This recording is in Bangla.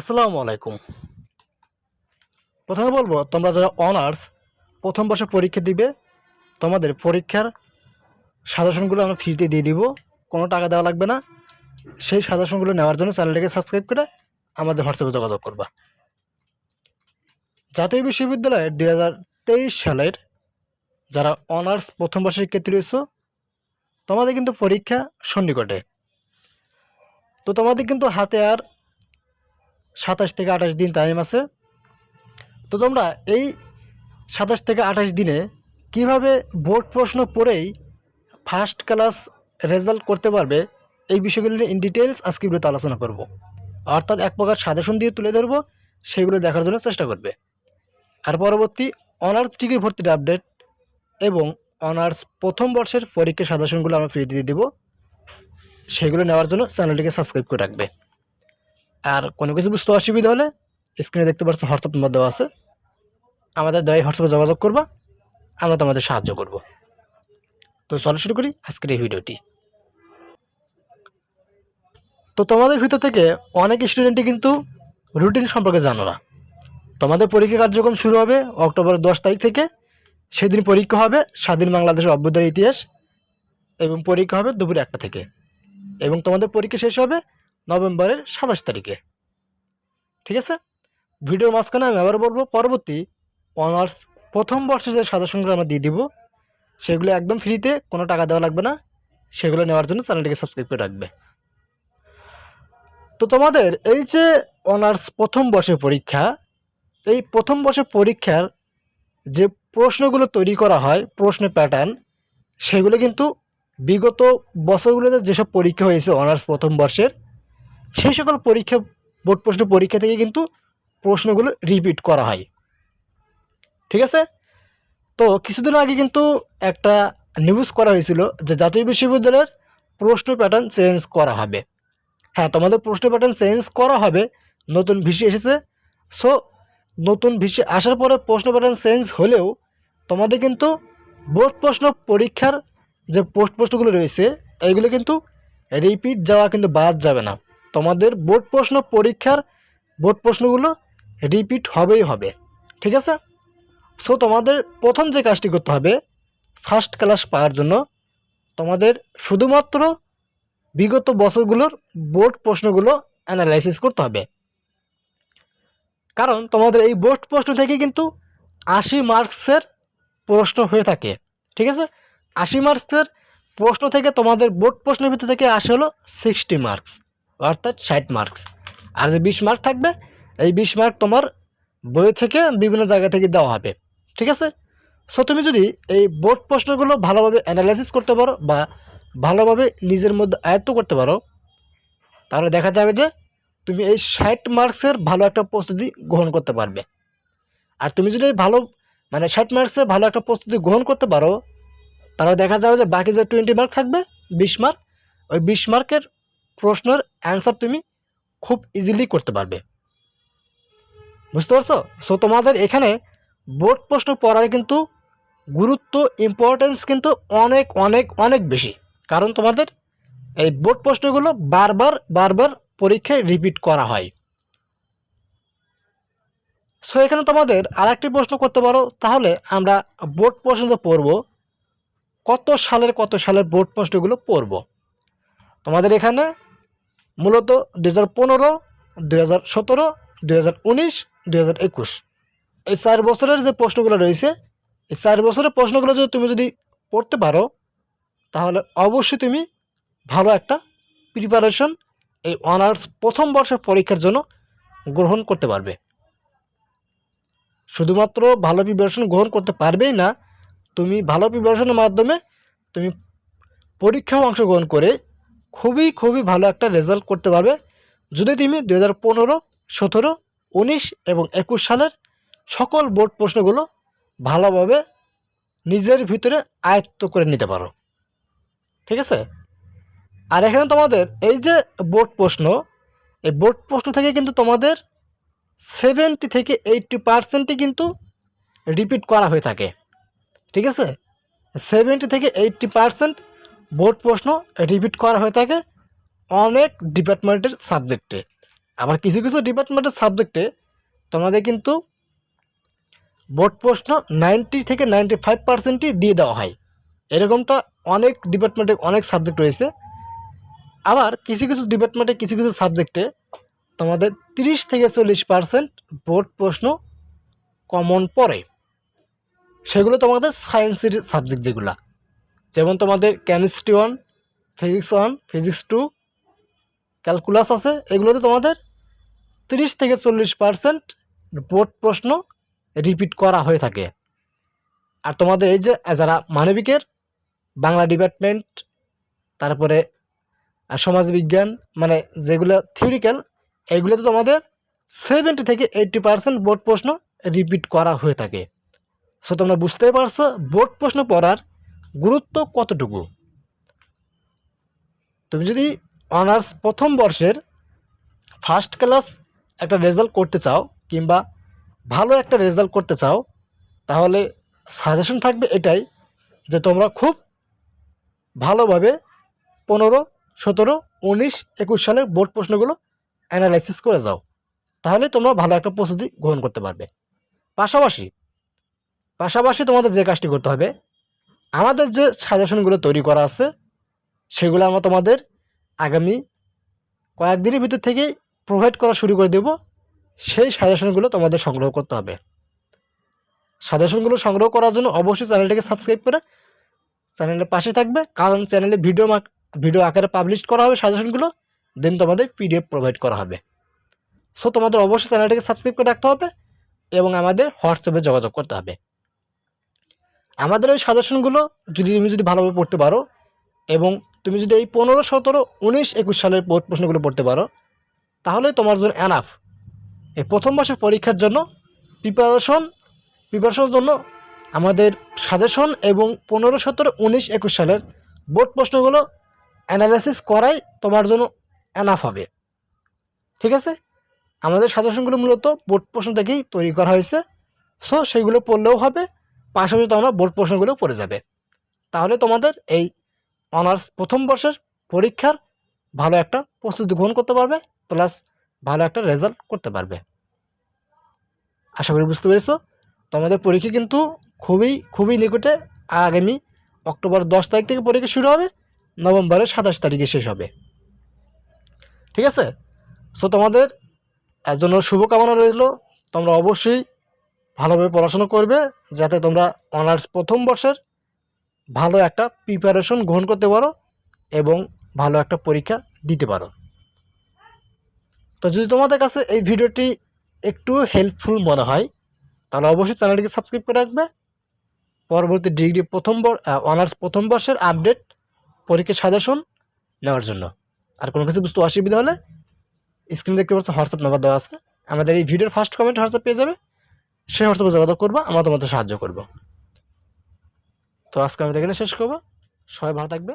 আসসালামু আলাইকুম। প্রথমে বলব, তোমরা যারা অনার্স প্রথম বর্ষে পরীক্ষা দিবে, তোমাদের পরীক্ষার সাজেশনগুলো আমরা ফ্রিতে দিয়ে দিব, কোনো টাকা দেওয়া লাগবে না। সেই সাজেশনগুলো নেওয়ার জন্য চ্যানেলটাকে সাবস্ক্রাইব করে আমাদের হোয়াটসঅ্যাপে যোগাযোগ করবা। জাতীয় বিশ্ববিদ্যালয়ের দুই হাজার তেইশ সালের যারা অনার্স প্রথম বর্ষের শিক্ষার্থী রয়েছে, তোমাদের কিন্তু পরীক্ষা সন্নিকটে। তো তোমাদের কিন্তু হাতে আর সাতাশ থেকে আঠাশ দিন টাইম আছে। তো তোমরা এই সাতাশ থেকে আঠাশ দিনে কীভাবে বোর্ড প্রশ্ন পড়েই ফার্স্ট ক্লাস রেজাল্ট করতে পারবে, এই বিষয়গুলো নিয়ে ইন ডিটেলস আজকে ভিডিওতে আলোচনা করব। অর্থাৎ এক প্রকার সাজেশন দিয়ে তুলে ধরবো, সেগুলো দেখার জন্য চেষ্টা করবে। আর পরবর্তী অনার্স ডিগ্রি ভর্তির আপডেট এবং অনার্স প্রথম বর্ষের পরীক্ষার সাজেশনগুলো আমরা ফ্রি দিয়ে দেবো, সেগুলো নেওয়ার জন্য চ্যানেলটিকে সাবস্ক্রাইব করে রাখবে। আর কোনো কিছু বুঝতে অসুবিধা হলে স্ক্রিনে দেখতে পাচ্ছ হোয়াটসঅ্যাপ নম্বর দেওয়া আছে। আমাদের দয়া হোয়াটসঅ্যাপে যোগাযোগ করবা, আমরা তোমাদের সাহায্য করব। তো চলো শুরু করি আজকের এই ভিডিওটি। তো তোমাদের ভিতর থেকে অনেক স্টুডেন্টই কিন্তু রুটিন সম্পর্কে জানো না। তোমাদের পরীক্ষা কার্যক্রম শুরু হবে অক্টোবরের দশ তারিখ থেকে, সেদিন পরীক্ষা হবে স্বাধীন বাংলাদেশের অভ্যুদয়ের ইতিহাস এবং পরীক্ষা হবে দুপুর একটা থেকে। এবং তোমাদের পরীক্ষা শেষ হবে নভেম্বরের সাতাশ তারিখে। ঠিক আছে? ভিডিওর মাঝখানে আমি আবার বলব, পরবর্তী অনার্স প্রথম বর্ষে যে সাজেশনগুলো আমরা দিয়ে দিব, সেগুলো একদম ফ্রিতে, কোনো টাকা দেওয়া লাগবে না, সেগুলো নেওয়ার জন্য চ্যানেলটিকে সাবস্ক্রাইব করে রাখবে। তো তোমাদের এই যে অনার্স প্রথম বর্ষের পরীক্ষা, এই প্রথম বর্ষের পরীক্ষার যে প্রশ্নগুলো তৈরি করা হয়, প্রশ্ন প্যাটার্ন সেগুলো কিন্তু বিগত বছরগুলোতে যেসব পরীক্ষা হয়েছে অনার্স প্রথম বর্ষের সেই সকল পরীক্ষা, বোর্ড প্রশ্ন পরীক্ষা থেকে কিন্তু প্রশ্নগুলো রিপিট করা হয়। ঠিক আছে? তো কিছুদিন আগে কিন্তু একটা নিউজ করা হয়েছিল যে জাতীয় বিশ্ববিদ্যালয়ের প্রশ্ন প্যাটার্ন চেঞ্জ করা হবে। হ্যাঁ তোমাদের প্রশ্ন প্যাটার্ন চেঞ্জ করা হবে, নতুন ভিসি এসেছে। সো নতুন ভিসি আসার পরে প্রশ্ন প্যাটার্ন চেঞ্জ হলেও তোমাদের কিন্তু বোর্ড প্রশ্ন পরীক্ষার যে পোস্ট প্রশ্নগুলো রয়েছে এইগুলো কিন্তু রিপিট যাওয়া কিন্তু বাদ যাবে না। তোমাদের বোর্ড প্রশ্ন পরীক্ষার বোর্ড প্রশ্নগুলো রিপিট হবেই হবে, ঠিক আছে? সো তোমাদের প্রথম যে কাজটি করতে হবে ফার্স্ট ক্লাস পাওয়ার জন্য তোমাদের শুধুমাত্র বিগত বছরগুলোর বোর্ড প্রশ্নগুলো অ্যানালাইসিস করতে হবে। কারণ তোমাদের এই বোর্ড প্রশ্ন থেকে কিন্তু আশি মার্কসের প্রশ্ন হয়ে থাকে, ঠিক আছে? আশি মার্কসের প্রশ্ন থেকে তোমাদের বোর্ড প্রশ্নের ভিতর থেকে আসে হলো সিক্সটি মার্কস। অর্থাৎ ষাট মার্কস আর যে বিশ মার্ক থাকবে, এই বিশ মার্ক তোমার বই থেকে বিভিন্ন জায়গা থেকে দেওয়া হবে। ঠিক আছে? সো তুমি যদি এই বোর্ড প্রশ্নগুলো ভালোভাবে অ্যানালাইসিস করতে পারো বা ভালোভাবে নিজের মধ্যে আয়ত্ত করতে পারো, তাহলে দেখা যাবে যে তুমি এই ষাট মার্কসের ভালো একটা প্রস্তুতি গ্রহণ করতে পারবে। আর তুমি যদি ভালো মানে ষাট মার্কসের ভালো একটা প্রস্তুতি গ্রহণ করতে পারো, তাহলে দেখা যাবে যে বাকি যে টোয়েন্টি মার্ক থাকবে, বিশ মার্ক ওই বিশ মার্কের প্রশ্নের অ্যান্সার তুমি খুব ইজিলি করতে পারবে। বুঝতে পারছ? সো তোমাদের এখানে বোর্ড প্রশ্ন পড়ার কিন্তু গুরুত্ব ইম্পর্টেন্স কিন্তু অনেক অনেক অনেক বেশি। কারণ তোমাদের এই বোর্ড প্রশ্নগুলো বারবার বারবার পরীক্ষায় রিপিট করা হয়। সো এখানে তোমাদের আরেকটি প্রশ্ন করতে পারো। তাহলে আমরা বোর্ড প্রশ্ন যে পড়ব, কত সালের কত সালের বোর্ড প্রশ্নগুলো পড়ব? তোমাদের এখানে মূলত দু হাজার পনেরো দু হাজার সতেরো হাজার উনিশ হাজার একুশ। এই চার বছরের যে প্রশ্নগুলো রয়েছে, এই চার বছরের প্রশ্নগুলো যদি তুমি যদি পড়তে পারো, তাহলে অবশ্যই তুমি ভালো একটা প্রিপারেশন এই অনার্স প্রথম বর্ষের পরীক্ষার জন্য গ্রহণ করতে পারবে। শুধুমাত্র ভালো প্রিপারেশন গ্রহণ করতে পারবেই না, তুমি ভালো প্রিপারেশনের মাধ্যমে তুমি পরীক্ষাও অংশগ্রহণ করে খুবই খুবই ভালো একটা রেজাল্ট করতে পারবে। যদি তুমি দু হাজার পনেরো, সতেরো, উনিশ এবং একুশ সালের সকল বোর্ড প্রশ্নগুলো ভালোভাবে নিজের ভিতরে আয়ত্ত করে নিতে পারো। ঠিক আছে? আর এখানে তোমাদের এই যে বোর্ড প্রশ্ন, এই বোর্ড প্রশ্ন থেকে কিন্তু তোমাদের সেভেন্টি থেকে এইটটি পার্সেন্টই কিন্তু রিপিট করা হয়ে থাকে। ঠিক আছে? সেভেন্টি থেকে এইটটি পার্সেন্ট বোর্ড প্রশ্ন রিপিট করা হয়ে থাকে অনেক ডিপার্টমেন্টের সাবজেক্টে। আবার কিছু কিছু ডিপার্টমেন্টের সাবজেক্টে তোমাদের কিন্তু বোর্ড প্রশ্ন নাইনটি থেকে নাইনটি ফাইভ পার্সেন্টই দিয়ে দেওয়া হয়। এরকমটা অনেক ডিপার্টমেন্টে অনেক সাবজেক্ট রয়েছে। আবার কিছু কিছু ডিপার্টমেন্টে কিছু কিছু সাবজেক্টে তোমাদের তিরিশ থেকে চল্লিশ পার্সেন্ট বোর্ড প্রশ্ন কমন পড়ে। সেগুলো তোমাদের সায়েন্সের সাবজেক্ট যেগুলা। যেমন তোমাদের chemistry one physics one physics two calculus আছে, এগুলোতে তোমাদের তিরিশ থেকে চল্লিশ পার্সেন্ট বোর্ড প্রশ্ন রিপিট করা হয়ে থাকে। আর তোমাদের এই যে যারা মানবিকের, বাংলা ডিপার্টমেন্ট তারপরে সমাজবিজ্ঞান মানে যেগুলো থিওরিক্যাল এগুলোতে তোমাদের সেভেন্টি থেকে এইটটি পার্সেন্ট বোর্ড প্রশ্ন রিপিট করা হয়ে থাকে। সো তোমরা বুঝতেই পারছ বোর্ড প্রশ্ন পড়ার গুরুত্ব কতটুকু? তুমি যদি অনার্স প্রথম বর্ষের ফার্স্ট ক্লাস একটা রেজাল্ট করতে চাও কিংবা ভালো একটা রেজাল্ট করতে চাও, তাহলে সাজেশন থাকবে এটাই যে তোমরা খুব ভালোভাবে পনেরো, সতেরো, উনিশ, একুশ সালের বোর্ড প্রশ্নগুলো অ্যানালাইসিস করে যাও। তাহলে তোমরা ভালো একটা প্রস্তুতি গ্রহণ করতে পারবে। পাশাপাশি পাশাপাশি তোমাদের যে কাজটি করতে হবে আমাদের যে সাজেশনগুলো তৈরি করা আছে, সেগুলো আমরা তোমাদের আগামী কয়েকদিনের ভিতর থেকেই প্রোভাইড করা শুরু করে দেব। সেই সাজেশনগুলো তোমাদের সংগ্রহ করতে হবে। সাজেশনগুলো সংগ্রহ করার জন্য অবশ্যই চ্যানেলটাকে সাবস্ক্রাইব করে চ্যানেলের পাশে থাকবে। কারণ চ্যানেলে ভিডিও ভিডিও আকারে পাবলিশ করা হবে সাজেশনগুলো দেন তোমাদের পিডিএফ প্রোভাইড করা হবে। সো তোমাদের অবশ্যই চ্যানেলটাকে সাবস্ক্রাইব করে রাখতে হবে এবং আমাদের হোয়াটসঅ্যাপে যোগাযোগ করতে হবে। আমাদের ওই সাজেশনগুলো যদি তুমি যদি ভালোভাবে পড়তে পারো এবং তুমি যদি এই পনেরো, সতেরো, উনিশ, একুশ সালের বোর্ড প্রশ্নগুলো পড়তে পারো, তাহলে তোমার জন্য অ্যানাফ এই প্রথম মাসের পরীক্ষার জন্য প্রিপারেশন প্রিপারেশনের জন্য আমাদের সাজেশন এবং পনেরো, সতেরো, উনিশ, একুশ সালের বোর্ড প্রশ্নগুলো অ্যানালাইসিস করাই তোমার জন্য অ্যানাফ হবে। ঠিক আছে? আমাদের সাজেশনগুলো মূলত বোর্ড প্রশ্ন থেকেই তৈরি করা হয়েছে। সো সেগুলো পড়লেও হবে। পাশাপাশি তোমরা বোর্ড প্রশ্নগুলো পড়ে যাবে। তাহলে তোমাদের এই অনার্স প্রথম বর্ষের পরীক্ষার ভালো একটা প্রস্তুতি গ্রহণ করতে পারবে প্লাস ভালো একটা রেজাল্ট করতে পারবে। আশা করি বুঝতে পেরেছ? তোমাদের পরীক্ষা কিন্তু খুবই খুবই নিকটে আগামী অক্টোবর দশ তারিখ থেকে পরীক্ষা শুরু হবে, নভেম্বরের সাতাশ তারিখে শেষ হবে। ঠিক আছে? সো তোমাদের জন্য শুভকামনা রইল। তোমরা অবশ্যই ভালোভাবে পড়াশোনা করবে যাতে তোমরা অনার্স প্রথম বর্ষের ভালো একটা প্রিপারেশন গ্রহণ করতে পারো এবং ভালো একটা পরীক্ষা দিতে পারো। তো যদি তোমাদের কাছে এই ভিডিওটি একটু হেল্পফুল মনে হয়, তাহলে অবশ্যই চ্যানেলটিকে সাবস্ক্রাইব করে রাখবে। পরবর্তী ডিগ্রি প্রথম অনার্স প্রথম বর্ষের আপডেট পরীক্ষার সাজেশন নেওয়ার জন্য। আর কোনো কিছু বুঝতে অসুবিধা হলে স্ক্রিন দেখতে পাচ্ছ হোয়াটসঅ্যাপ নাম্বার দেওয়া আছে। আমাদের এই ভিডিওর ফার্স্ট কমেন্ট হোয়াটসঅ্যাপ পেয়ে যাবে। সেই হোয়াটসঅ্যাপে যোগাযোগ করব, আমরা তোমাদের সাহায্য করব। তো আজকে আমি এখানে শেষ করব। সবাই ভালো থাকবে।